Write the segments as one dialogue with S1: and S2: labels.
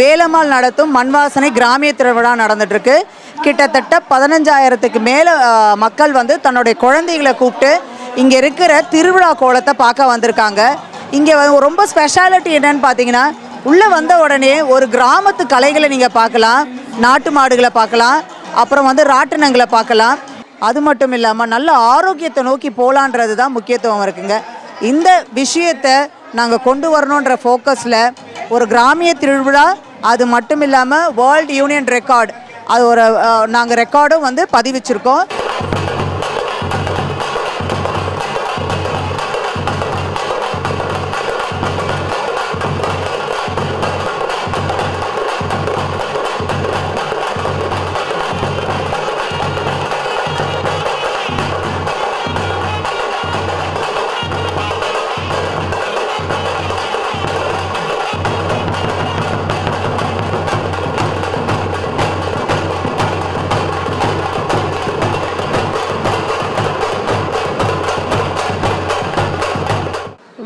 S1: வேலம்மாள் நடத்தும் மண்வாசனை கிராமிய திருவிழா நடந்துட்டுருக்கு. கிட்டத்தட்ட பதினஞ்சாயிரத்துக்கு மேலே மக்கள் வந்து தன்னுடைய குழந்தைகளை கூப்பிட்டு இங்கே இருக்கிற திருவிழா கோலத்தை பார்க்க வந்திருக்காங்க. இங்கே ரொம்ப ஸ்பெஷாலிட்டி என்னன்னு பார்த்தீங்கன்னா உள்ளே வந்த உடனே ஒரு கிராமத்து கலைகளை நீங்கள் பார்க்கலாம் நாட்டு மாடுகளை பார்க்கலாம் அப்புறம் வந்து ராட்டினங்களை பார்க்கலாம். அது மட்டும் இல்லாமல் நல்ல ஆரோக்கியத்தை நோக்கி போகலான்றது தான் முக்கியத்துவம் இருக்குங்க. இந்த விஷயத்தை நாங்கள் கொண்டு வரணுன்ற ஃபோக்கஸில் ஒரு கிராமிய திருவிழா அது மட்டும் இல்லாமல் வேர்ல்டு யூனியன் ரெக்கார்டு அது ஒரு நாங்கள் ரெக்கார்டும் வந்து பதிவிச்சிருக்கோம்.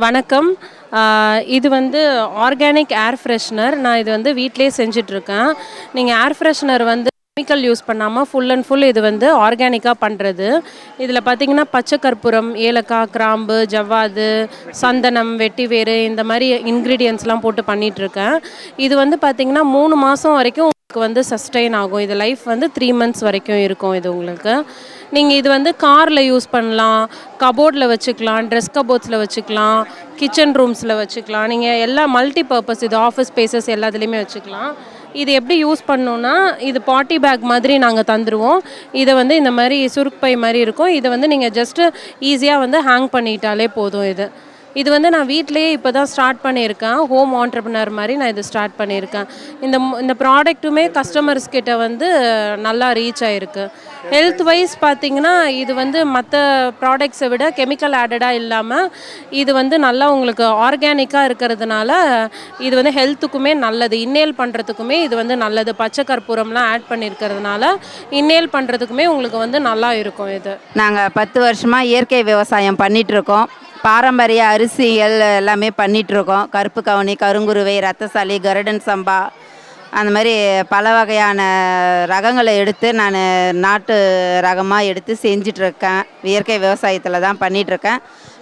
S2: வணக்கம். இது வந்து ஆர்கானிக் ஏர் ஃப்ரெஷ்னர் நான் இது வந்து வீட்டிலே செஞ்சிட்ருக்கேன். நீங்கள் ஏர் ஃப்ரெஷ்னர் வந்து கெமிக்கல் யூஸ் பண்ணாமல் ஃபுல் அண்ட் ஃபுல் இது வந்து ஆர்கானிக்காக பண்ணுறது இதில் பார்த்தீங்கன்னா பச்சை கற்பூரம் ஏலக்காய் கிராம்பு ஜவ்வாது சந்தனம் வெட்டிவேறு இந்த மாதிரி இன்க்ரீடியன்ஸ்லாம் போட்டு பண்ணிகிட்ருக்கேன் இது வந்து பார்த்தீங்கன்னா மூணு மாதம் வரைக்கும் உங்களுக்கு வந்து சஸ்டெயின் ஆகும். இது லைஃப் வந்து த்ரீ மந்த்ஸ் வரைக்கும் இருக்கும் இது உங்களுக்கு. நீங்கள் இது வந்து காரில் யூஸ் பண்ணலாம் கபோர்டில் வச்சுக்கலாம் ட்ரெஸ் கபோர்ட்ஸில் வச்சுக்கலாம் கிச்சன் ரூம்ஸில் வச்சுக்கலாம். நீங்கள் எல்லா மல்டி பர்பஸ் இது ஆஃபீஸ் ஸ்பேசஸ் எல்லாத்துலேயுமே வச்சுக்கலாம். இது எப்படி யூஸ் பண்ணணுன்னா இது பாட்டி பேக் மாதிரி நாங்கள் தந்துடுவோம் இதை வந்து இந்த மாதிரி சுருக்குப்பை மாதிரி இருக்கும். இதை வந்து நீங்கள் ஜஸ்ட்டு ஈஸியாக வந்து ஹேங் பண்ணிட்டாலே போதும் இது. இது வந்து நான் வீட்டிலேயே இப்போ தான் ஸ்டார்ட் பண்ணியிருக்கேன். ஹோம் ஆண்டர்பனர் மாதிரி நான் இது ஸ்டார்ட் பண்ணியிருக்கேன். இந்த இந்த ப்ராடக்ட்டுமே கஸ்டமர்ஸ் கிட்ட வந்து நல்லா ரீச் ஆகிருக்கு ஹெல்த் வைஸ் பார்த்தீங்கன்னா இது வந்து மற்ற ப்ராடக்ட்ஸை விட கெமிக்கல் ஆடடாக இல்லாமல் இது வந்து நல்லா உங்களுக்கு ஆர்கானிக்காக இருக்கிறதுனால இது வந்து ஹெல்த்துக்குமே நல்லது. இன்னேல் பண்ணுறதுக்குமே இது வந்து நல்லது. பச்சை கற்பூரம்லாம் ஆட் பண்ணியிருக்கிறதுனால இன்னேல் பண்ணுறதுக்குமே உங்களுக்கு வந்து நல்லா இருக்கும் இது.
S3: நாங்கள் பத்து வருஷமாக இயற்கை விவசாயம் பண்ணிகிட்ருக்கோம் இருக்கோம். பாரம்பரிய அரிசிகள் எல்லாமே பண்ணிகிட்ருக்கோம் கருப்பு கவுனி கருங்குருவை ரத்தசாலி கருடன் சம்பா அந்த மாதிரி பல வகையான ரகங்களை எடுத்து நான் நாட்டு ரகமாக எடுத்து செஞ்சிட்ருக்கேன். இயற்கை விவசாயத்தில் தான் பண்ணிகிட்ருக்கேன்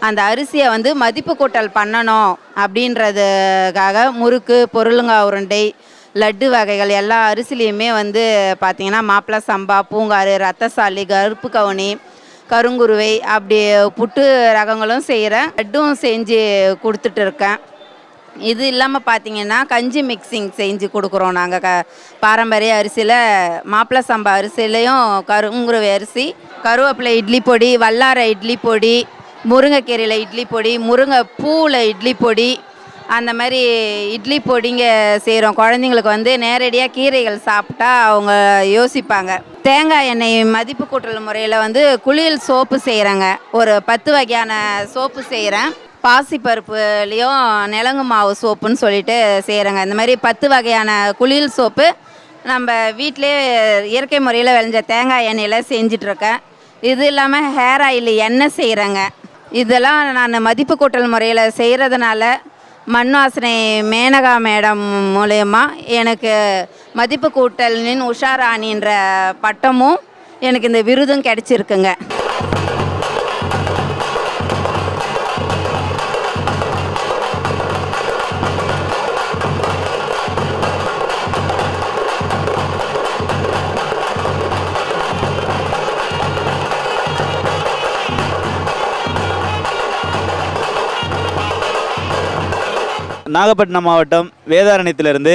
S3: அந்த அரிசியை வந்து மதிப்பு கூட்டல் பண்ணணும் அப்படின்றதுக்காக முறுக்கு பொருளுங்காய் உருண்டை லட்டு வகைகள் எல்லா அரிசிலையுமே வந்து பார்த்திங்கன்னா மாப்பிள சம்பா பூங்காறு ரத்தசாலி கருப்பு கவுனி கருங்குருவை அப்படி புட்டு ரகங்களும் செய்கிறேன் லட்டும் செஞ்சு கொடுத்துட்டு இருக்கேன். இது இல்லாமல் பார்த்தீங்கன்னா கஞ்சி மிக்சிங் செஞ்சு கொடுக்குறோம் நாங்கள் க பாரம்பரிய அரிசியில் மாப்பிள சம்பா அரிசிலையும் கருங்குருவை அரிசி கருவேப்பிலை இட்லி பொடி வல்லாரை இட்லி பொடி முருங்கைக்கீரையில் இட்லி பொடி முருங்கை பூவில் இட்லி பொடி அந்த மாதிரி இட்லி பொடிங்க செய்கிறோம் குழந்தைங்களுக்கு வந்து நேரடியாக கீரைகள் சாப்பிட்டா அவங்க யோசிப்பாங்க. தேங்காய் எண்ணெய் மதிப்பு கூட்டல் முறையில் வந்து குளியல் சோப்பு செய்கிறேங்க ஒரு பத்து வகையான சோப்பு செய்கிறேன் பாசிப்பருப்புலேயும் நிலங்கு மாவு சோப்புன்னு சொல்லிட்டு செய்கிறேங்க இந்த மாதிரி பத்து வகையான குளியல் சோப்பு நம்ம வீட்டிலே இயற்கை முறையில் விளைஞ்ச தேங்காய் எண்ணெயில் செஞ்சிட்ருக்கேன். இது இல்லாமல் ஹேர் ஆயில் எண்ணெய் செய்கிறேங்க இதெல்லாம் நான் மதிப்பு கூட்டல் முறையில் செய்கிறதுனால மன்வாசனை மேனகா மேடம் மூலயமா எனக்கு மதிப்பு கூட்டலின் உஷாராணின்ற பட்டமும் எனக்கு இந்த விருதும் கிடச்சிருக்குங்க.
S4: நாகப்பட்டினம் மாவட்டம் வேதாரண்யத்திலிருந்து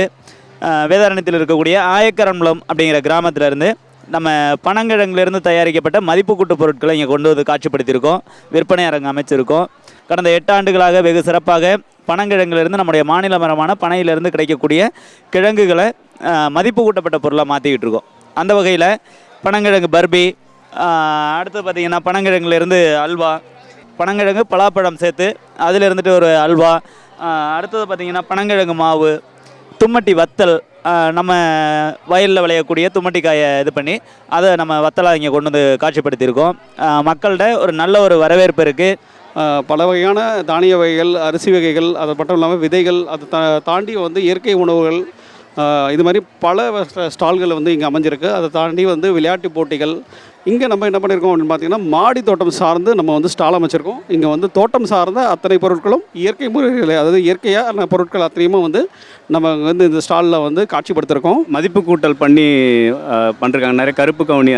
S4: வேதாரண்யத்தில் இருக்கக்கூடிய ஆயக்கரம்பலம் அப்படிங்கிற கிராமத்திலிருந்து நம்ம பனங்கிழங்குலேருந்து தயாரிக்கப்பட்ட மதிப்பு கூட்டு பொருட்களை இங்கே கொண்டு வந்து காட்சிப்படுத்தியிருக்கோம். விற்பனை அரங்கு அமைச்சிருக்கோம். கடந்த எட்டு ஆண்டுகளாக வெகு சிறப்பாக பனங்கிழங்குலேருந்து நம்முடைய மாநில மரமான பனையிலிருந்து கிடைக்கக்கூடிய கிழங்குகளை மதிப்பு கூட்டப்பட்ட பொருளாக மாற்றிக்கிட்டு இருக்கோம் அந்த வகையில் பனங்கிழங்கு பர்பி அடுத்து பார்த்திங்கன்னா பனங்கிழங்குலேருந்து அல்வா பனங்கிழங்கு பலாப்பழம் சேர்த்து அதில் இருந்துட்டு ஒரு அல்வா அடுத்தது பார்த்திங்கன்னா பனங்கிழங்கு மாவு தும்மட்டி வத்தல் நம்ம வயலில் விளையக்கூடிய தும்மட்டி காயை இது பண்ணி அதை நம்ம வத்தலாக இங்கே கொண்டு வந்து காட்சிப்படுத்தியிருக்கோம். மக்கள்கிட்ட ஒரு நல்ல ஒரு வரவேற்பு இருக்குது
S5: பல வகையான தானிய வகைகள் அரிசி வகைகள் அது மட்டும் இல்லாமல் விதைகள் அதை தா தாண்டி வந்து இயற்கை உணவுகள் இது மாதிரி பல ஸ்டால்கள் வந்து இங்கே அமைஞ்சிருக்கு. அதை தாண்டி வந்து விளையாட்டு போட்டிகள் இங்கே நம்ம என்ன பண்ணியிருக்கோம் அப்படின்னு பார்த்தீங்கன்னா மாடி தோட்டம் சார்ந்து நம்ம வந்து ஸ்டால் அமைச்சிருக்கோம். இங்கே வந்து தோட்டம் சார்ந்த அத்தனை பொருட்களும் இயற்கை முறையில் அதாவது இயற்கையான பொருட்கள் அத்தனையுமே வந்து நம்ம வந்து இந்த ஸ்டாலில் வந்து காட்சிப்படுத்திருக்கோம்.
S6: மதிப்பு கூட்டல் பண்ணி பண்ணுறாங்க நிறைய கருப்பு கவுனி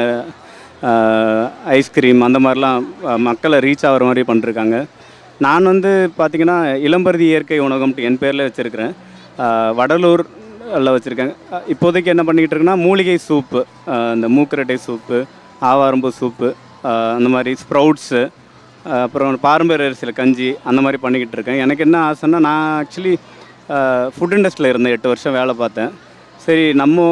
S6: ஐஸ்கிரீம் அந்த மாதிரிலாம் மக்களை ரீச் ஆகிற மாதிரி பண்ணிருக்காங்க. நான் வந்து பார்த்திங்கன்னா இளம்பருதி இயற்கை உணவகம்ட்டு என் பேரில் வச்சுருக்கிறேன். வடலூரில் வச்சுருக்கேன். இப்போதைக்கு என்ன பண்ணிக்கிட்டு இருக்குன்னா மூலிகை சூப்பு இந்த மூக்கரட்டை சூப்பு ஆவாரம்பூ சூப்பு அந்த மாதிரி ஸ்ப்ரவுட்ஸு அப்புறம் பாரம்பரிய அரிசியில் கஞ்சி அந்த மாதிரி பண்ணிக்கிட்டு இருக்கேன். எனக்கு என்ன ஆசைன்னா நான் ஆக்சுவலி ஃபுட் இண்டஸ்ட்ரியில் இருந்தேன் எட்டு வருஷம் வேலை பார்த்தேன். சரி நம்ம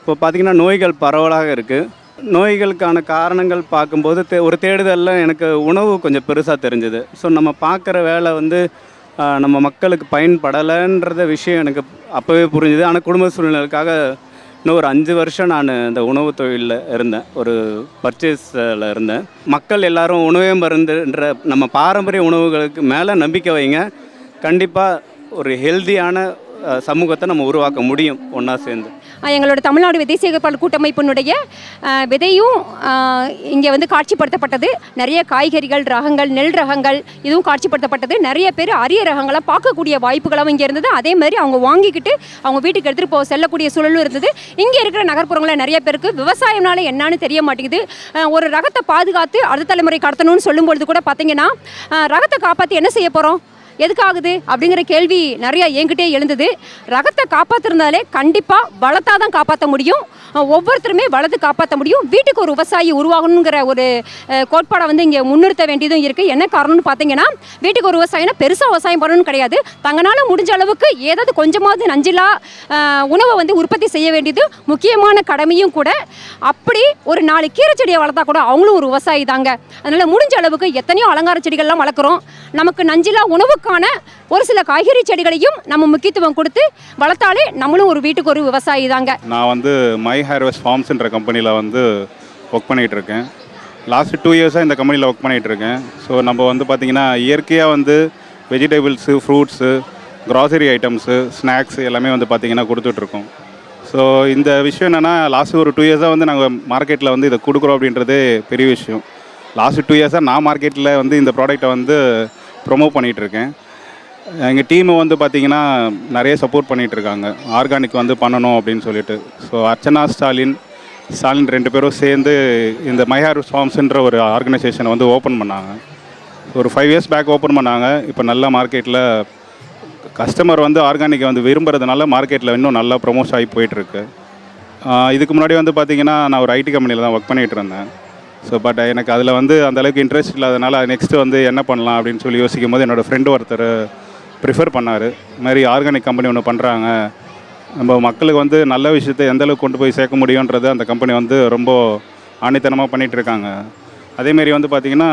S6: இப்போ பார்த்திங்கன்னா நோய்கள் பரவலாக இருக்குது நோய்களுக்கான காரணங்கள் பார்க்கும்போது தே ஒரு தேடுதலில் எனக்கு உணவு கொஞ்சம் பெருசாக தெரிஞ்சுது. ஸோ நம்ம பார்க்குற வேலை வந்து நம்ம மக்களுக்கு பயன்படலைன்றத விஷயம் எனக்கு அப்போவே புரிஞ்சுது. ஆனால் குடும்ப சூழ்நிலைக்காக இன்னும் ஒரு அஞ்சு வருஷம் நான் இந்த உணவு தொழிலில் இருந்தேன். ஒரு பர்ச்சேஸில் இருந்தேன். மக்கள் எல்லாரும் உணவே மருந்துன்ற நம்ம பாரம்பரிய உணவுகளுக்கு மேலே நம்பிக்கை வைங்க. கண்டிப்பாக ஒரு ஹெல்தியான சமூகத்தை நம்ம உருவாக்க முடியும் ஒன்றா சேர்ந்து.
S7: எங்களோட தமிழ்நாடு விதை சேகரிப்பாளர் கூட்டமைப்பினுடைய விதையும் இங்கே வந்து காட்சிப்படுத்தப்பட்டது. நிறைய காய்கறிகள் ரகங்கள் நெல் ரகங்கள் இதுவும் காட்சிப்படுத்தப்பட்டது. நிறைய பேர் அரிய ரகங்களாக பார்க்கக்கூடிய வாய்ப்புகளும் இங்கே இருந்தது. அதே மாதிரி அவங்க வாங்கிக்கிட்டு அவங்க வீட்டுக்கு எடுத்துகிட்டு போக செல்லக்கூடிய சூழலும் இருந்தது. இங்கே இருக்கிற நகர்ப்புறங்களில் நிறைய பேருக்கு விவசாயம்னால என்னன்னு தெரிய மாட்டேங்குது. ஒரு ரகத்தை பாதுகாத்து அடுத்த தலைமுறை கடத்தணும்னு சொல்லும்பொழுது கூட பார்த்தீங்கன்னா ரகத்தை காப்பாற்றி என்ன செய்ய போகிறோம் எதுக்காகுது அப்படிங்கிற கேள்வி நிறைய என்கிட்டே எழுந்தது. ரகத்தை காப்பாற்றிருந்தாலே கண்டிப்பாக வளர்த்தா தான் காப்பாற்ற முடியும் ஒவ்வொருத்தருமே வளர்த்து காப்பாற்ற முடியும். வீட்டுக்கு ஒரு விவசாயி உருவாகணுங்கிற ஒரு கோட்பாடை வந்து இங்கே முன்னிறுத்த வேண்டியதும் இருக்குது என்ன காரணம்னு பார்த்தீங்கன்னா வீட்டுக்கு ஒரு விவசாயம்னா பெருசாக விவசாயம் பண்ணணும்னு கிடையாது. தங்களால் முடிஞ்ச அளவுக்கு ஏதாவது கொஞ்சமாவது நஞ்சிலா உணவை வந்து உற்பத்தி செய்ய வேண்டியது முக்கியமான கடமையும் கூட. அப்படி ஒரு நாலு கீரை செடியை வளர்த்தா கூட அவங்களும் ஒரு விவசாயி தாங்க அதனால் முடிஞ்ச அளவுக்கு எத்தனையோ அலங்கார செடிகள்லாம் வளர்க்குறோம். நமக்கு நஞ்சிலா உணவுக்கான ஒரு சில காய்கறி செடிகளையும் நம்ம முக்கியத்துவம் கொடுத்து வளர்த்தாலே நம்மளும் ஒரு வீட்டுக்கு ஒரு விவசாயி தாங்க.
S8: நான் வந்து மை ஹேர்வெஸ் ஃபார்ம்ஸ்ன்ற கம்பெனியில் வந்து ஒர்க் பண்ணிகிட்டு இருக்கேன். லாஸ்ட் டூ இயர்ஸாக இந்த கம்பெனியில் ஒர்க் பண்ணிகிட்டு இருக்கேன். ஸோ நம்ம வந்து பார்த்திங்கன்னா இயற்கையாக வந்து vegetables fruits grocery items snacks எல்லாமே வந்து பார்த்திங்கன்னா கொடுத்துட்ருக்கோம் ஸோ இந்த விஷயம் என்னென்னா லாஸ்ட் ஒரு டூ இயர்ஸாக வந்து நாங்கள் மார்க்கெட்டில் வந்து இதை கொடுக்குறோம் அப்படின்றதே பெரிய விஷயம். லாஸ்ட் டூ இயர்ஸாக நான் மார்க்கெட்டில் வந்து இந்த ப்ராடக்ட்டை வந்து ப்ரொமோட் பண்ணிகிட்ருக்கேன். எங்கள் டீமை வந்து பார்த்திங்கன்னா நிறைய சப்போர்ட் பண்ணிகிட்டு இருக்காங்க ஆர்கானிக் வந்து பண்ணணும் அப்படின்னு சொல்லிட்டு. ஸோ அர்ச்சனா ஸ்டாலின் ஸ்டாலின் ரெண்டு பேரும் சேர்ந்து இந்த மைஹார் ஃபார்ம்ஸுன்ற ஒரு ஆர்கனைசேஷனை வந்து ஓப்பன் பண்ணாங்க. ஒரு ஃபைவ் இயர்ஸ் பேக் ஓப்பன் பண்ணாங்க. இப்போ நல்ல மார்க்கெட்டில் கஸ்டமர் வந்து ஆர்கானிக்கை வந்து விரும்புறதுனால மார்க்கெட்டில் இன்னும் நல்லா ப்ரொமோட் ஆகி போயிட்டுருக்கு. இதுக்கு முன்னாடி வந்து பார்த்திங்கன்னா நான் ஒரு ஐடி கம்பெனியில் தான் ஒர்க் பண்ணிகிட்டு இருந்தேன் ஸோ பட் எனக்கு அதில் வந்து அந்தளவுக்கு இன்ட்ரெஸ்ட் இல்லாதனால நெக்ஸ்ட்டு வந்து என்ன பண்ணலாம் அப்படின்னு சொல்லி யோசிக்கும் போது என்னோடய ஃப்ரெண்டு ஒருத்தர் ப்ரிஃபர் பண்ணார். இது மாதிரி ஆர்கானிக் கம்பெனி ஒன்று பண்ணுறாங்க நம்ம மக்களுக்கு வந்து நல்ல விஷயத்தை எந்தளவுக்கு கொண்டு போய் சேர்க்க முடியுன்றது அந்த கம்பெனி வந்து ரொம்ப ஆணித்தனமாக பண்ணிகிட்டு இருக்காங்க. அதேமாரி வந்து பார்த்திங்கன்னா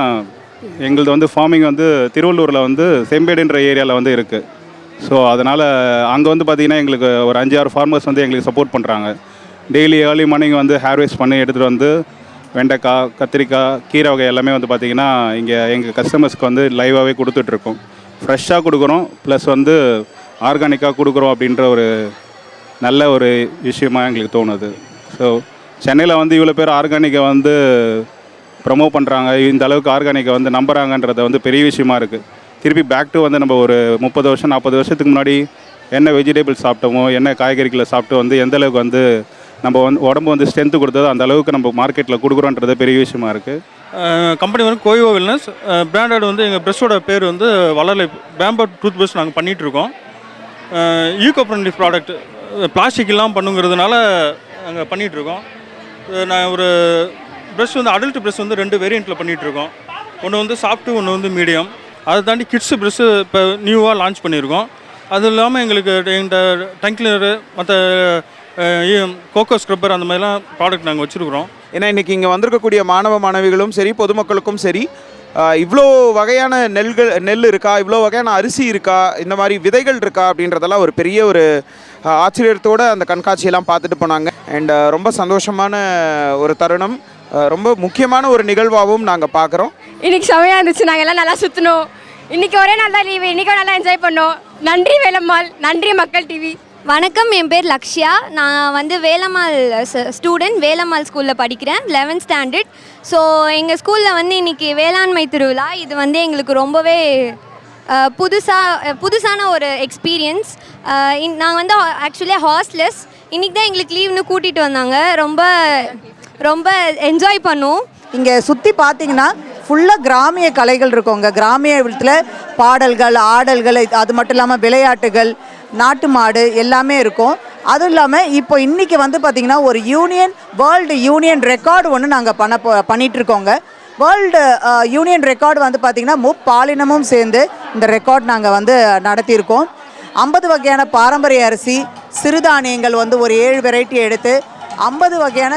S8: எங்களது வந்து ஃபார்மிங் வந்து திருவள்ளூரில் வந்து செம்பேடுன்ற ஏரியாவில் வந்து இருக்குது ஸோ அதனால் அங்கே வந்து பார்த்திங்கன்னா எங்களுக்கு ஒரு அஞ்சு ஆறு ஃபார்மர்ஸ் வந்து எங்களுக்கு சப்போர்ட் பண்ணுறாங்க டெய்லி ஏர்லி மார்னிங் வந்து ஹேர்வேஸ் பண்ணி எடுத்துகிட்டு வந்து வெண்டைக்காய் கத்திரிக்காய் கீரை வகை எல்லாமே வந்து பார்த்திங்கன்னா இங்கே எங்கள் கஸ்டமர்ஸ்க்கு வந்து லைவாகவே கொடுத்துட்ருக்கோம். ஃப்ரெஷ்ஷாக கொடுக்குறோம். ப்ளஸ் வந்து ஆர்கானிக்காக கொடுக்குறோம் அப்படின்ற ஒரு நல்ல ஒரு விஷயமா எங்களுக்கு தோணுது. ஸோ சென்னையில் வந்து இவ்வளோ பேர் ஆர்கானிக்கை வந்து ப்ரமோட் பண்ணுறாங்க இந்த அளவுக்கு ஆர்கானிக்கை வந்து நம்புகிறாங்கன்றத வந்து பெரிய விஷயமா இருக்குது திருப்பி பேக் டு வந்து நம்ம ஒரு முப்பது வருஷம் நாற்பது வருஷத்துக்கு முன்னாடி என்ன வெஜிடபிள்ஸ் சாப்பிட்டோமோ என்ன காய்கறிகளை சாப்பிட்டு வந்து எந்தளவுக்கு வந்து நம்ம வந்து உடம்பு வந்து ஸ்ட்ரென்த்து கொடுத்தது அந்த அளவுக்கு நம்ம மார்க்கெட்டில் கொடுக்குறோன்றது பெரிய விஷயமா இருக்குது
S9: கம்பெனி வந்து கோயோ வெல்னஸ் பிராண்டட் வந்து எங்கள் ப்ரெஷ்ஷோட பேர் வந்து வளர்லை. பேம்பர் டூத் பேஸ்ட் நாங்கள் பண்ணிகிட்டு இருக்கோம் ஈகோ ஃப்ரெண்ட்லி ப்ராடக்ட் பிளாஸ்டிக் இல்லாமல் பண்ணுங்கிறதுனால நாங்கள் பண்ணிகிட்ருக்கோம் நான் ஒரு ப்ரெஷ் வந்து அடல்ட் ப்ரெஷ் வந்து ரெண்டு வேரியண்ட்டில் பண்ணிகிட்ருக்கோம் ஒன்று வந்து சாஃப்ட்டு ஒன்று வந்து மீடியம் அதை தாண்டி கிட்ஸு ப்ரெஷ்ஷு இப்போ நியூவாக லான்ச் பண்ணியிருக்கோம். அது இல்லாமல் எங்களுக்கு இந்த டங் கிளீனரு மற்ற கோகோ ஸ்க்ரப்பர் அந்த மாதிரிலாம் ப்ராடக்ட் நாங்கள் வச்சுருக்குறோம்.
S10: ஏன்னா இன்றைக்கி இங்கே வந்திருக்கக்கூடிய மாணவ மாணவிகளும் சரி பொதுமக்களுக்கும் சரி இவ்வளோ வகையான நெல்கள் நெல் இருக்கா? இவ்வளோ வகையான அரிசி இருக்கா? இந்த மாதிரி விதைகள் இருக்கா? அப்படின்றதெல்லாம் ஒரு பெரிய ஒரு ஆச்சரியத்தோட அந்த கண்காட்சியெல்லாம் பார்த்துட்டு போனாங்க. அண்ட் ரொம்ப சந்தோஷமான ஒரு தருணம். ரொம்ப முக்கியமான ஒரு நிகழ்வாகவும் நாங்கள் பார்க்குறோம்.
S11: இன்னைக்கு செமையாக இருந்துச்சு. நாங்கள் எல்லாம் நல்லா சுற்றணும் இன்னைக்கு ஒரே நாள் தான் லீவு இன்னைக்கும் நல்லா என்ஜாய் பண்ணோம். நன்றி வேலம்மாள். நன்றி மக்கள் டிவி
S12: வணக்கம் என் பேர் லக்ஷ்யா. நான் வந்து வேலம்மாள் ஸ்டூடெண்ட் வேலம்மாள் ஸ்கூலில் படிக்கிறேன் லெவன்த் ஸ்டாண்டர்ட் ஸோ எங்கள் ஸ்கூலில் வந்து இன்றைக்கி வேளாண்மை திருவிழா. இது வந்து எங்களுக்கு ரொம்பவே புதுசாக புதுசான ஒரு எக்ஸ்பீரியன்ஸ் நான் வந்து ஆக்சுவலி ஹாஸ்ட்லெஸ் இன்றைக்கி தான் எங்களுக்கு லீவ்னு கூட்டிகிட்டு வந்தாங்க. ரொம்ப ரொம்ப என்ஜாய் பண்ணோம்.
S1: இங்கே சுற்றி பார்த்தீங்கன்னா ஃபுல்லாக கிராமிய கலைகள் இருக்குங்க கிராமிய விதத்தில் பாடல்கள் ஆடல்கள் அது மட்டும் இல்லாமல் விளையாட்டுகள் நாட்டு மாடு எல்லாமே இருக்கும். அதுவும் இல்லாமல் இப்போ இன்றைக்கி வந்து பார்த்திங்கன்னா ஒரு யூனியன் வேர்ல்டு யூனியன் ரெக்கார்டு ஒன்று நாங்கள் பண்ண போ பண்ணிகிட்ருக்கோங்க இருக்கோங்க வேர்ல்டு யூனியன் ரெக்கார்டு வந்து பார்த்திங்கன்னா முப்பாலினமும் சேர்ந்து இந்த ரெக்கார்ட் நாங்கள் வந்து நடத்தியிருக்கோம். ஐம்பது வகையான பாரம்பரிய அரிசி சிறுதானியங்கள் வந்து ஒரு ஏழு வெரைட்டி எடுத்து ஐம்பது வகையான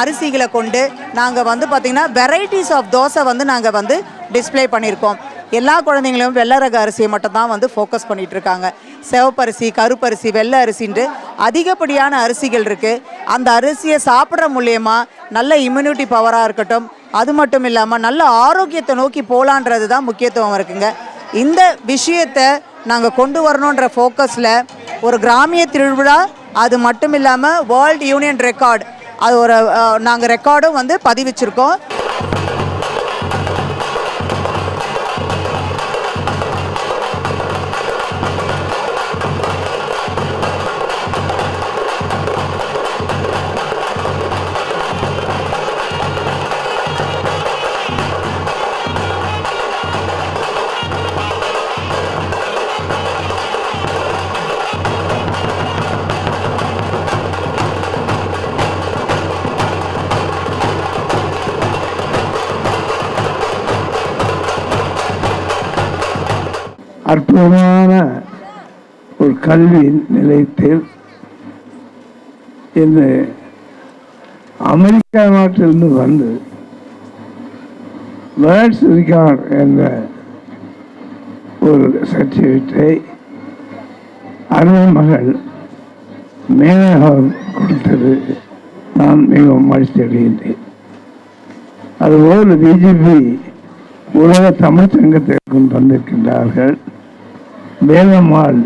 S1: அரிசிகளை கொண்டு நாங்கள் வந்து பார்த்திங்கன்னா வெரைட்டிஸ் ஆஃப் தோசை வந்து நாங்கள் வந்து டிஸ்பிளே பண்ணியிருக்கோம். எல்லா குழந்தைங்களும் வெள்ளை ரக அரிசியை மட்டும்தான் வந்து ஃபோக்கஸ் பண்ணிகிட்டு இருக்காங்க சிவப்பரிசி கருப்பரிசி வெள்ளை அரிசின்ட்டு அதிகப்படியான அரிசிகள் இருக்குது அந்த அரிசியை சாப்பிட்ற மூலயமா நல்ல இம்யூனிட்டி பவராக இருக்கட்டும். அது மட்டும் இல்லாமல் நல்ல ஆரோக்கியத்தை நோக்கி போகலான்றது தான் முக்கியத்துவம் இருக்குங்க. இந்த விஷயத்தை நாங்கள் கொண்டு வரணுன்ற ஃபோக்கஸில் ஒரு கிராமிய திருவிழா அது மட்டும் இல்லாமல் வேர்ல்டு யூனியன் ரெக்கார்டு அது ஒரு நாங்கள் ரெக்கார்டும் வந்து பதிவிச்சிருக்கோம்.
S13: அற்புதமான ஒரு கல்வி நிலையத்தில் இந்த அமெரிக்கா நாட்டிலிருந்து வந்து வேர்ல்ட்ஸ் ரிகார்ட் என்ற ஒரு சர்டிஃபிகேட்டை அருண் மகள் மேனகர் கொடுத்தது. நான் மிகவும் மகிழ்ச்சி அடைகின்றேன். அதுபோல் பிஜேபி உலக தமிழ் சங்கத்திற்கும் தந்திருக்கின்றார்கள் வேலம்மாள்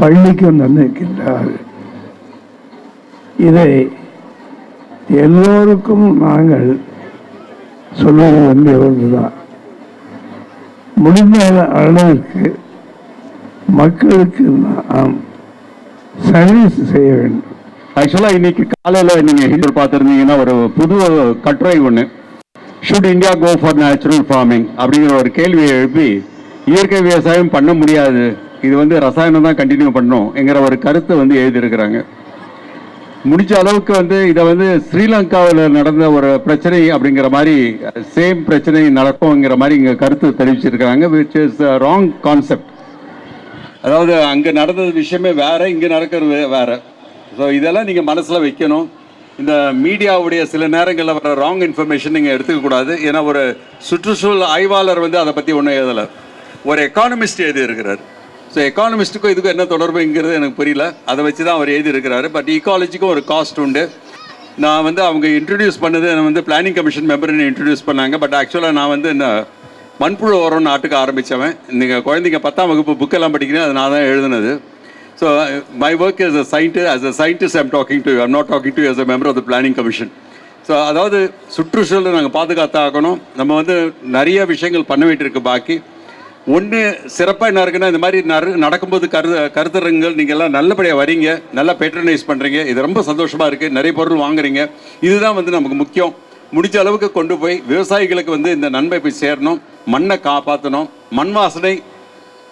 S13: பள்ளிக்கும் தந்திருக்கின்றார்கள் இதை எல்லோருக்கும் நாங்கள் சொல்ல வந்து ஒன்றுதான். முடிந்த அளவிற்கு மக்களுக்கு நாம் சர்வீஸ் செய்ய வேண்டும்.
S14: ஆக்சுவலாக இன்னைக்கு காலையில் நீங்கள் ஹிந்து பார்த்துருந்தீங்கன்னா ஒரு புது கட்டுரை ஒன்று should India go for natural farming அப்படிங்கிற ஒரு கேள்வியை எழுப்பி இயற்கை விவசாயம் பண்ண முடியாது. இது வந்து ரசாயனம் தான் கண்டினியூ பண்ணணும் என்கிற ஒரு கருத்தை வந்து எழுதியிருக்கிறாங்க. முடிஞ்ச அளவுக்கு வந்து இதை வந்து ஸ்ரீலங்காவில் நடந்த ஒரு பிரச்சனை அப்படிங்கிற மாதிரி சேம் பிரச்சனை நடக்கும்ங்கிற மாதிரி இங்கே கருத்து தெரிவிச்சிருக்கிறாங்க விச் இஸ் ராங் கான்செப்ட் அதாவது அங்கே நடந்தது விஷயமே வேறு இங்கே நடக்கிறது வேறு. ஸோ இதெல்லாம் நீங்கள் மனசில் வைக்கணும். இந்த மீடியாவுடைய சில நேரங்களில் வர ராங் இன்ஃபர்மேஷன் நீங்கள் எடுத்துக்கக்கூடாது. ஏன்னா ஒரு சுற்றுச்சூழல் ஆய்வாளர் வந்து அதை பற்றி ஒன்றும் எழுதலை. ஒரு எக்கானமிஸ்ட் எழுதியிருக்கிறார். ஸோ எக்கானமிஸ்ட்டுக்கும் இதுக்கும் என்ன தொடர்புங்கிறது எனக்கு புரியல. அதை வச்சு தான் அவர் எழுதியிருக்கிறாரு. பட் ஈக்காலஜிக்கும் ஒரு காஸ்ட் உண்டு. நான் வந்து அவங்க இன்ட்ரடியூஸ் பண்ணது நான் வந்து பிளானிங் கமிஷன் மெம்பர்னு இன்ட்ரடியூஸ் பண்ணாங்க. பட் ஆக்சுவலாக நான் வந்து என்ன மண்புழு உரம் நாட்டுக்கு ஆரம்பித்தவன் நீங்கள் குழந்தைங்க பத்தாம் வகுப்பு புக்கெல்லாம் படிக்கிறேன் அது நான் தான் எழுதுனது. So my work as a scientist as a scientist I'm talking to I'm not talking to as a member of the planning commission so அதாவது சுற்றுச்சூழலை நாங்கள் பாதுகாத்தாகணும் நம்ம வந்து நிறைய விஷயங்கள் பண்ண வேண்டியிருக்கு பாக்கி. ஒன்று சிறப்பாக என்ன இருக்குன்னா இந்த மாதிரி நறு நடக்கும்போது கரு கருத்தரங்கள் நீங்கள் எல்லாம் நல்லபடியாக வரீங்க நல்லா பேட்ரனைஸ் பண்ணுறீங்க இது ரொம்ப சந்தோஷமாக இருக்குது நிறைய பொருள் வாங்குறீங்க. இதுதான் வந்து நமக்கு முக்கியம். முடிஞ்ச அளவுக்கு கொண்டு போய் விவசாயிகளுக்கு வந்து இந்த நன்மை போய் சேரணும். மண்ணை காப்பாற்றணும் மண் வாசனை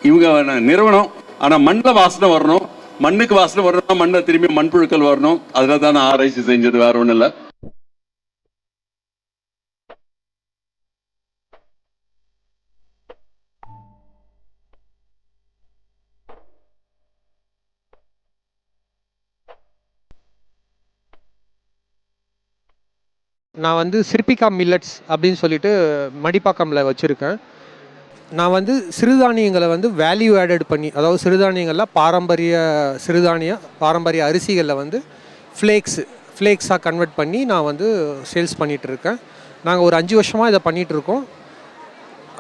S14: இவங்க நிறுவனம். ஆனால் மண்ணில் வாசனை வரணும். மண்ணுக்கு வாசனை வரணும்னா மண்ணை திரும்பி மண்புழுக்கள் வரணும். அதில் தான் ஆராய்ச்சி செஞ்சது வேறு ஒன்றும் இல்லை.
S15: நான் வந்து சிற்பிகா மில்லட்ஸ் அப்படின்னு சொல்லிட்டு மடிப்பாக்கம்ல வச்சுருக்கேன். நான் வந்து சிறுதானியங்களை வந்து வேல்யூ ஆடட் பண்ணி அதாவது சிறுதானியங்களில் பாரம்பரிய சிறுதானிய பாரம்பரிய அரிசிகளில் வந்து ஃப்ளேக்ஸ் ஃப்ளேக்ஸாக கன்வெர்ட் பண்ணி நான் வந்து சேல்ஸ் பண்ணிகிட்ருக்கேன் நாங்கள் ஒரு அஞ்சு வருஷமாக இதை பண்ணிகிட்ருக்கோம்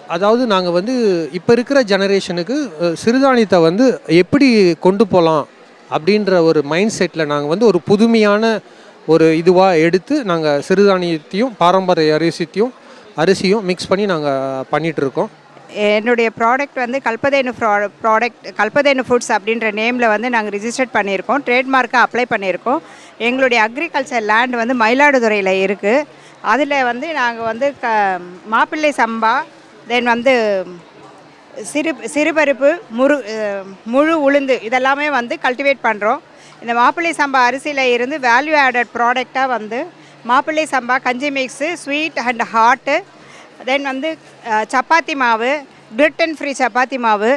S15: அதாவது நாங்கள் வந்து இப்போ இருக்கிற ஜெனரேஷனுக்கு சிறுதானியத்தை வந்து எப்படி கொண்டு போகலாம் அப்படின்ற ஒரு மைண்ட் செட்டில் நாங்கள் வந்து ஒரு புதுமையான ஒரு இதுவாக எடுத்து நாங்கள் சிறுதானியத்தையும் பாரம்பரிய அரிசித்தையும் அரிசியும் மிக்ஸ் பண்ணி நாங்கள் பண்ணிகிட்டு இருக்கோம்
S16: என்னுடைய ப்ராடக்ட் வந்து கல்பதேனு ப்ராடக்ட் கல்பதேனு ஃபுட்ஸ் அப்படின்ற நேமில் வந்து நாங்கள் ரிஜிஸ்டர்ட் பண்ணியிருக்கோம். ட்ரேட்மார்க்கை அப்ளை பண்ணியிருக்கோம். எங்களுடைய அக்ரிகல்ச்சர் லேண்ட் வந்து மயிலாடுதுறையில் இருக்குது அதில் வந்து நாங்கள் வந்து க மாப்பிள்ளை சம்பா தென் வந்து சிறு சிறுபருப்பு முரு முழு உளுந்து இதெல்லாமே வந்து கல்டிவேட் பண்ணுறோம் இந்த மாப்பிள்ளை சம்பா அரிசியில் இருந்து வேல்யூ ஆடட் ப்ராடக்டாக வந்து மாப்பிள்ளை சம்பா கஞ்சி mix sweet and hot then வந்து சப்பாத்தி மாவு gluten ஃப்ரீ சப்பாத்தி மாவு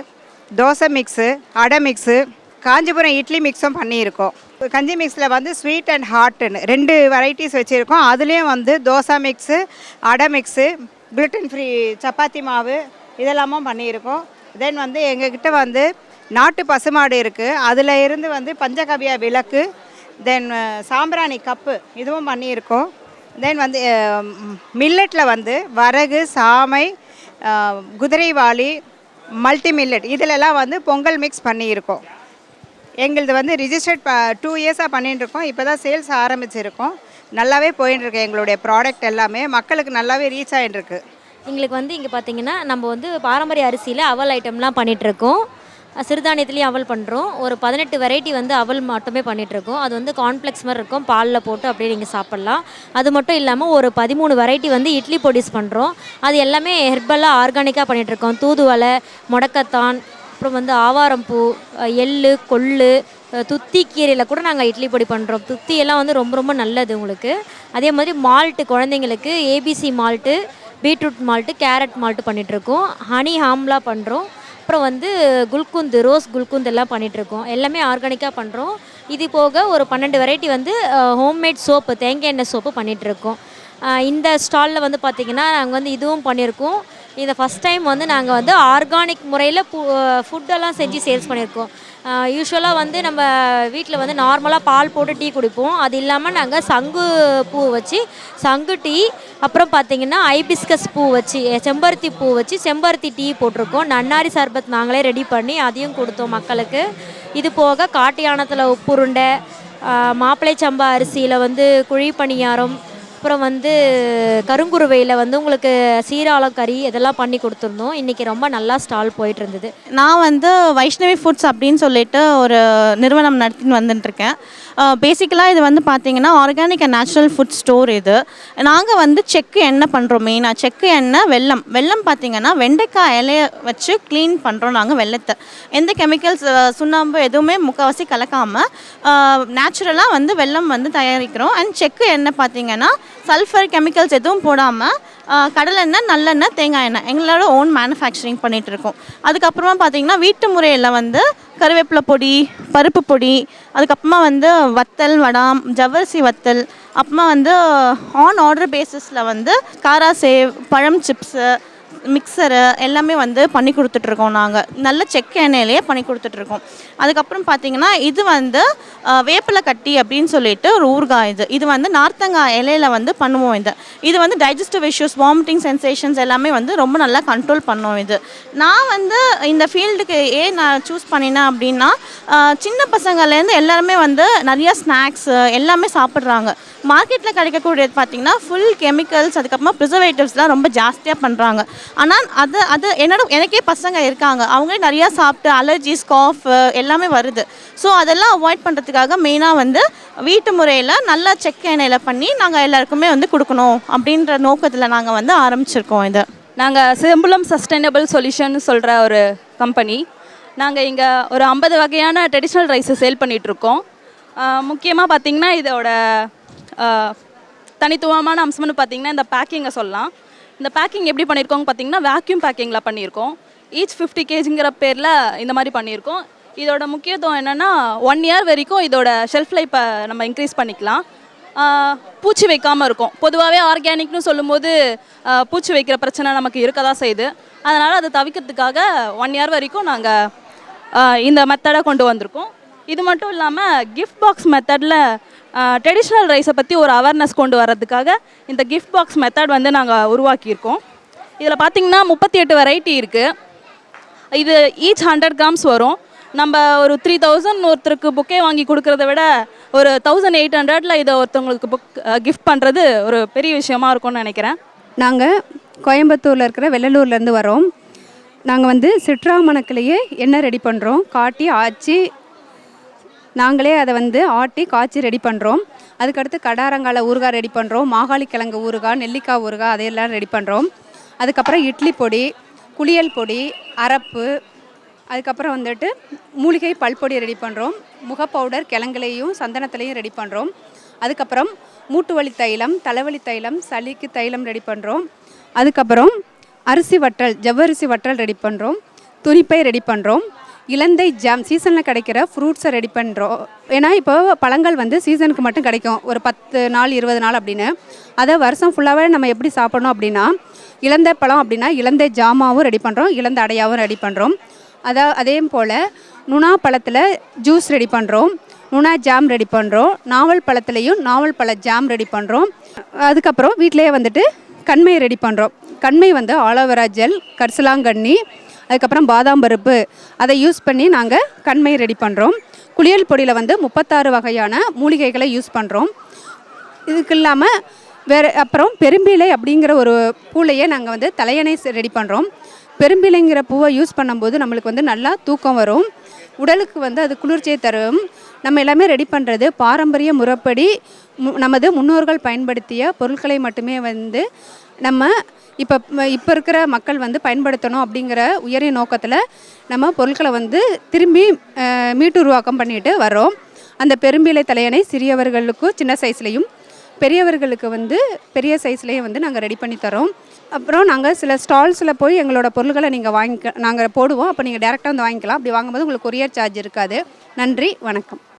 S16: தோசை மிக்ஸு அடை மிக்ஸு காஞ்சிபுரம் இட்லி மிக்ஸும் பண்ணியிருக்கோம். கஞ்சி மிக்ஸில் வந்து ஸ்வீட் அண்ட் ஹாட்டுன்னு ரெண்டு வெரைட்டிஸ் வச்சுருக்கோம். அதுலேயும் வந்து dosa mix adai mix gluten free chapati மாவு இதெல்லாமும் பண்ணியிருக்கோம். தென் வந்து எங்ககிட்ட வந்து நாட்டு பசுமாடு இருக்குது அதில் இருந்து வந்து பஞ்சகவியா விளக்கு தென் சாம்பிராணி கப்பு இதுவும் பண்ணியிருக்கோம். தென் வந்து மில்லட்டில் வந்து வரகு சாமை குதிரைவாளி மல்டி மில்லட் இதிலெல்லாம் வந்து பொங்கல் மிக்ஸ் பண்ணியிருக்கோம். எங்களது வந்து ரிஜிஸ்டர்ட் ப டூ இயர்ஸாக பண்ணிட்டு இருக்கோம் இப்போ தான் சேல்ஸ் ஆரம்பிச்சிருக்கோம். நல்லாவே போயின்னு இருக்கு எங்களுடைய ப்ராடக்ட் எல்லாமே. மக்களுக்கு நல்லாவே ரீச் ஆகிட்டு இருக்கு
S17: எங்களுக்கு வந்து இங்கே பார்த்தீங்கன்னா நம்ம வந்து பாரம்பரிய அரிசியில் அவல் ஐட்டம்லாம் பண்ணிகிட்ருக்கோம் சிறுதானியத்துலேயும் அவல் பண்ணுறோம் ஒரு பதினெட்டு வெரைட்டி வந்து அவல் மட்டுமே பண்ணிகிட்ருக்கோம் அது வந்து கான்ப்ளெக்ஸ் மாதிரி இருக்கும். பாலில் போட்டு அப்படியே நீங்கள் சாப்பிட்லாம். அது மட்டும் இல்லாமல் ஒரு பதிமூணு வெரைட்டி வந்து இட்லி பொடிஸ் பண்ணுறோம் அது எல்லாமே ஹெர்பலாக ஆர்கானிக்காக பண்ணிகிட்ருக்கோம் தூதுவளை முடக்கத்தான் அப்புறம் வந்து ஆவாரம்பூ எள்ளு கொள்ளு துத்தி கீரையில் கூட நாங்கள் இட்லி பொடி பண்ணுறோம் துத்தி எல்லாம் வந்து ரொம்ப ரொம்ப நல்லது உங்களுக்கு. அதே மாதிரி மால்ட்டு குழந்தைங்களுக்கு ABC malt beetroot malt carrot malt பண்ணிகிட்ருக்கோம் ஹனி ஹாம்லா பண்ணுறோம் அப்புறம் வந்து குல்குந்து ரோஸ் குல்குந்து எல்லாம் பண்ணிகிட்ருக்கோம் எல்லாமே ஆர்கானிக்காக பண்ணுறோம் இது போக ஒரு பன்னெண்டு வெரைட்டி வந்து ஹோம்மேட் சோப்பு தேங்காய் எண்ணெய் சோப்பு பண்ணிகிட்ருக்கோம் இந்த ஸ்டாலில் வந்து பார்த்திங்கன்னா நாங்கள் வந்து இதுவும் பண்ணியிருக்கோம் இதை ஃபஸ்ட் டைம் வந்து நாங்கள் வந்து ஆர்கானிக் முறையில் ஃபுட்டெல்லாம் செஞ்சு சேல்ஸ் பண்ணியிருக்கோம் யூஸ்வலாக வந்து நம்ம வீட்டில் வந்து நார்மலாக பால் போட்டு டீ குடிப்போம். அது இல்லாமல் நாங்கள் சங்கு பூ வச்சு சங்கு டீ அப்புறம் பார்த்திங்கன்னா ஐபிஸ்கஸ் பூ வச்சு செம்பருத்தி பூ வச்சு செம்பருத்தி டீ போட்டிருக்கோம். நன்னாரி சர்பத் நாங்களே ரெடி பண்ணி அதையும் கொடுத்தோம் மக்களுக்கு. இது போக காட்டு யானத்தில் உப்புருண்டை மாப்பிளை சம்பா அரிசியில் வந்து குழி பணியாரம் அப்புறம் வந்து கருங்குருவையில் வந்து உங்களுக்கு சீராளம் கறி இதெல்லாம் பண்ணி கொடுத்துருந்தோம். இன்றைக்கி ரொம்ப நல்லா ஸ்டால் போயிட்டு இருந்தது
S18: நான் வந்து வைஷ்ணவி ஃபுட்ஸ் அப்படின்னு சொல்லிட்டு ஒரு நிறுவனம் நடத்தின்னு வந்துட்டுருக்கேன். பேசிக்கலாக இது வந்து பார்த்தீங்கன்னா organic and natural food store இது. நாங்கள் வந்து செக்கு எண்ணெய் பண்ணுறோம் மெயினாக செக்கு எண்ணெய் வெல்லம். வெல்லம் பார்த்தீங்கன்னா வெண்டைக்காய் இலையை வச்சு க்ளீன் பண்ணுறோம் நாங்கள் வெள்ளத்தை எந்த கெமிக்கல்ஸ் சுண்ணாம்பு எதுவுமே முக்கால்வாசி கலக்காமல் நேச்சுரலாக வந்து வெல்லம் வந்து தயாரிக்கிறோம். அண்ட் செக்கு எண்ணெய் பார்த்தீங்கன்னா சல்ஃபர் கெமிக்கல்ஸ் எதுவும் போடாமல் கடலெண்ணெய் நல்லெண்ணெய் தேங்காய் எண்ணெய். எங்களோட ஓன் மேனுஃபேக்சரிங் பண்ணிகிட்டு இருக்கோம் அதுக்கப்புறமா பார்த்தீங்கன்னா வீட்டு முறையில் வந்து கருவேப்பிலை பொடி பருப்பு பொடி அதுக்கப்புறமா வந்து வத்தல் வடாம் ஜவ்வரிசி வத்தல் அப்புறமா வந்து ஆன் ஆர்டர் பேசிஸில் வந்து காரா சேவ் பழம் சிப்ஸு மிக்சரு எல்லாமே வந்து பண்ணி கொடுத்துட்ருக்கோம் நாங்கள் நல்ல செக் எண்ணெயிலேயே பண்ணி கொடுத்துட்ருக்கோம். அதுக்கப்புறம் பார்த்தீங்கன்னா இது வந்து வேப்பிலை கட்டி அப்படின்னு சொல்லிட்டு ஒரு ஊறுகாய் இது. இது வந்து நார்த்தங்காய் இலையில வந்து பண்ணுவோம் இது. இது வந்து டைஜஸ்டிவ் இஷ்யூஸ் வாமிட்டிங் சென்சேஷன்ஸ் எல்லாமே வந்து ரொம்ப நல்லா கண்ட்ரோல் பண்ணுவோம் இது. நான் வந்து இந்த ஃபீல்டுக்கு ஏன் நான் சூஸ் பண்ணினேன் அப்படின்னா சின்ன பசங்கள்லேருந்து எல்லாருமே வந்து நிறையா ஸ்நாக்ஸ் எல்லாமே சாப்பிட்றாங்க. மார்க்கெட்டில் கிடைக்கக்கூடியது பார்த்திங்கன்னா ஃபுல் கெமிக்கல்ஸ் அதுக்கப்புறமா ப்ரிசர்வேட்டிவ்ஸ்லாம் ரொம்ப ஜாஸ்தியாக பண்ணுறாங்க ஆனால் அது அது என்னோட எனக்கே பசங்க இருக்காங்க. அவங்களே நிறையா சாப்பிட்டு அலர்ஜிஸ் காஃப் எல்லாமே வருது. ஸோ அதெல்லாம் அவாய்ட் பண்ணுறதுக்காக மெயினாக வந்து வீட்டு முறையில் நல்லா செக் எண்ணெயில் பண்ணி நாங்கள் எல்லாருக்குமே வந்து கொடுக்கணும் அப்படின்ற நோக்கத்தில் நாங்கள் வந்து ஆரம்பிச்சிருக்கோம் இதை.
S19: நாங்கள் சிம்புளம் சஸ்டைனபிள் சொல்யூஷன் சொல்கிற ஒரு கம்பெனி. நாங்கள் இங்கே ஒரு ஐம்பது வகையான ட்ரெடிஷ்னல் ரைஸை சேல் பண்ணிகிட்ருக்கோம் முக்கியமாக பார்த்தீங்கன்னா இதோட தனித்துவமான அம்சம்னு பார்த்திங்கன்னா இந்த பேக்கிங்கை சொல்லலாம். இந்த பேக்கிங் எப்படி பண்ணியிருக்கோங்க பார்த்தீங்கன்னா வேக்யூம் பேக்கிங்கில் பண்ணியிருக்கோம் ஈச் ஃபிஃப்டி கேஜிங்கிற பேரில் இந்த மாதிரி பண்ணியிருக்கோம் இதோட முக்கியத்துவம் என்னென்னா ஒன் இயர் வரைக்கும் இதோட ஷெல்ஃப் லைஃப்பை நம்ம இன்க்ரீஸ் பண்ணிக்கலாம். பூச்சி வைக்காமல் இருக்கும். பொதுவாகவே ஆர்கானிக்னு சொல்லும்போது பூச்சி வைக்கிற பிரச்சனை நமக்கு இருக்க தான் செய்யுது. அதனால் அதை தவிர்க்கிறதுக்காக ஒன் இயர் வரைக்கும் நாங்கள் இந்த மெத்தடை கொண்டு வந்திருக்கோம். இது மட்டும் இல்லாமல் கிஃப்ட் பாக்ஸ் மெத்தடில் ட்ரெடிஷ்னல் ரைஸை பற்றி ஒரு அவேர்னஸ் கொண்டு வர்றதுக்காக இந்த கிஃப்ட் பாக்ஸ் மெத்தட் வந்து நாங்கள் உருவாக்கியிருக்கோம். இதில் பார்த்தீங்கன்னா முப்பத்தி எட்டு வெரைட்டி இருக்குது இது ஈச் ஹண்ட்ரட் கிராம்ஸ் வரும். நம்ம ஒரு த்ரீ தௌசண்ட் ஒருத்தருக்கு புக்கே வாங்கி கொடுக்கறத விட ஒரு தௌசண்ட் எயிட் ஹண்ட்ரடில் இதை ஒருத்தவங்களுக்கு புக் கிஃப்ட் பண்ணுறது ஒரு பெரிய விஷயமா இருக்கும்னு நினைக்கிறேன்.
S20: நாங்கள் கோயம்புத்தூரில் இருக்கிற வெள்ளலூர்லேருந்து வரோம். நாங்கள் வந்து சிட்ராமணக்கிலேயே எண்ணெய் ரெடி பண்ணுறோம் காட்டி ஆச்சி நாங்களே அதை வந்து ஆட்டி காய்ச்சி ரெடி பண்ணுறோம் அதுக்கடுத்து கடாரங்கால ஊறுகாய் ரெடி பண்ணுறோம் மாகாளி கிழங்கு ஊறுகாய் நெல்லிக்காய் ஊறுகாய் அதையெல்லாம் ரெடி பண்ணுறோம் அதுக்கப்புறம் இட்லி பொடி குளியல் பொடி அரப்பு அதுக்கப்புறம் வந்துட்டு மூலிகை பல்பொடி ரெடி பண்ணுறோம் முக பவுடர் கிழங்குலையும் சந்தனத்துலேயும் ரெடி பண்ணுறோம் அதுக்கப்புறம் மூட்டு வலி தைலம் தலைவலி தைலம் சளிக்கு தைலம் ரெடி பண்ணுறோம் அதுக்கப்புறம் அரிசி வற்றல் ஜவ்வரிசி வற்றல் ரெடி பண்ணுறோம் துணிப்பை ரெடி பண்ணுறோம் இலந்தை ஜாம் சீசனில் கிடைக்கிற ஃப்ரூட்ஸை ரெடி பண்ணுறோம் ஏன்னா இப்போ பழங்கள் வந்து சீசனுக்கு மட்டும் கிடைக்கும். ஒரு பத்து நாள் இருபது நாள் அப்படின்னு. அதை வருஷம் ஃபுல்லாகவே நம்ம எப்படி சாப்பிடணும் அப்படின்னா இலந்தை பழம் அப்படின்னா இலந்தை ஜாமாவும் ரெடி பண்ணுறோம் இலந்த அடையாவும் ரெடி பண்ணுறோம் அதா அதே போல் நுணா பழத்தில் ஜூஸ் ரெடி பண்ணுறோம் நுணா ஜாம் ரெடி பண்ணுறோம் நாவல் பழத்துலேயும் நாவல் பழ ஜாம் ரெடி பண்ணுறோம் அதுக்கப்புறம் வீட்டிலேயே வந்துட்டு கண்மை ரெடி பண்ணுறோம் கண்மை வந்து ஆலோவேரா ஜெல் கரிசலாங்கண்ணி அதுக்கப்புறம் பாதாம் பருப்பு. அதை யூஸ் பண்ணி நாங்கள் கண்மை ரெடி பண்ணுறோம் குளியல் பொடியில் வந்து முப்பத்தாறு வகையான மூலிகைகளை யூஸ் பண்ணுறோம் இதுக்கு இல்லாமல் வேறு அப்புறம் பெரும்பிலை அப்படிங்கிற ஒரு பூலையே நாங்கள் வந்து தலையணை ரெடி பண்ணுறோம் பெரும்பிலைங்கிற பூவை யூஸ் பண்ணும்போது நம்மளுக்கு வந்து நல்லா தூக்கம் வரும். உடலுக்கு வந்து அது குளிர்ச்சியை தரும். நம்ம எல்லாமே ரெடி பண்ணுறது பாரம்பரிய முறைப்படி மு- நமது முன்னோர்கள் பயன்படுத்திய பொருட்களை மட்டுமே வந்து நம்ம இப்போ இப்போ இருக்கிற மக்கள் வந்து பயன்படுத்தணும் அப்படிங்கிற உயரிய நோக்கத்தில் நம்ம பொருட்களை வந்து திரும்பி மீட்டு மீட்டுருவாக்கம் பண்ணிட்டு வரோம் அந்த பெரும்பிலை தலையணை சிறியவர்களுக்கும் சின்ன சைஸ்லேயும் பெரியவர்களுக்கு வந்து பெரிய சைஸ்லேயும் வந்து நாங்கள் ரெடி பண்ணி தரோம் அப்புறம் நாங்கள் சில ஸ்டால்ஸில் போய் எங்களோட பொருட்களை நீங்கள் வாங்கிக்க நாங்கள் போடுவோம். அப்போ நீங்கள் டேரெக்டாக வந்து வாங்கிக்கலாம். அப்படி வாங்கும்போது உங்களுக்கு கொரியர் சார்ஜ் இருக்காது. நன்றி வணக்கம்.